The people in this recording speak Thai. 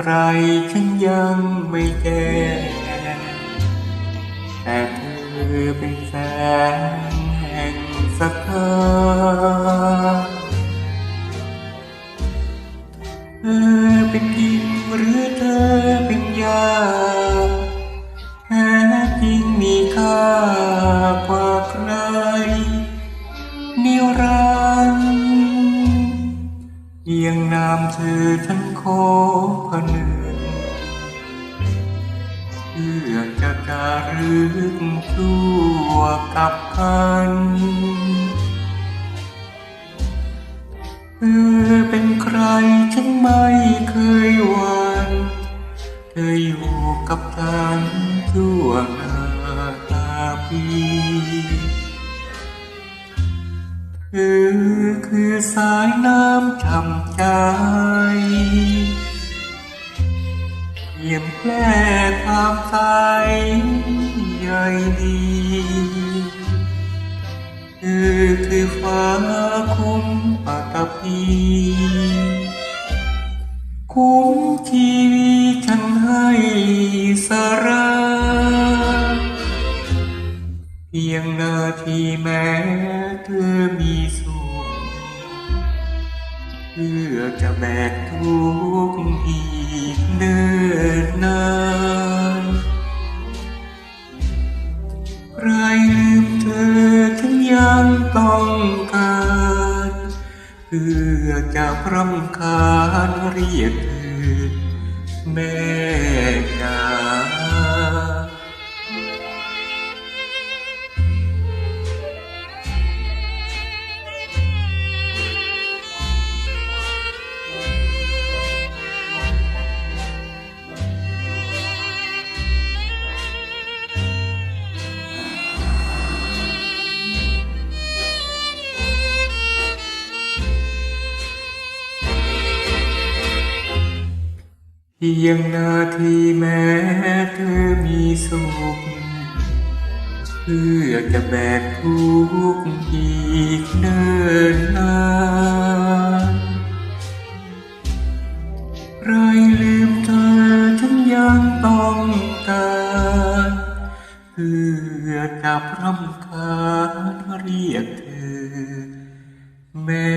ใครฉันยังไม่แก้แต่เธอเป็นแสงแห่งศรัทธาเธอเป็นดินหรือเธอเป็นยาแท้จริงมีค่ากว่าใครนิรันดร์เพียงนามเธอฉันข อพะเนึงเพื่อจะการึกชั่วกับกันเธอเป็นใครฉันไม่เคยหวันเธออยู่กับฉันชั่วนาตาปี เธอคือสายน้ำช่ำใจเยี่ยมแพร่ความใสใยดีเธอคือฟ้าคุ้มปัตตภีคุ้มชีวิตฉันให้สราเพียงนาทีแม้ พื่อจะแบกทุกข์อีกเนินนานใครลืมเธอฉันยังต้องการเพื่อจะพรำคาญเรียกเธอแม่จ๋า เพียงนาทีแม้เธอมีสุขเพื่อจะแบกทุกข์อีกเนินนานไรลืมเธอฉันยังต้องการเพื่อจะพรำคาญเรียกเธอแม่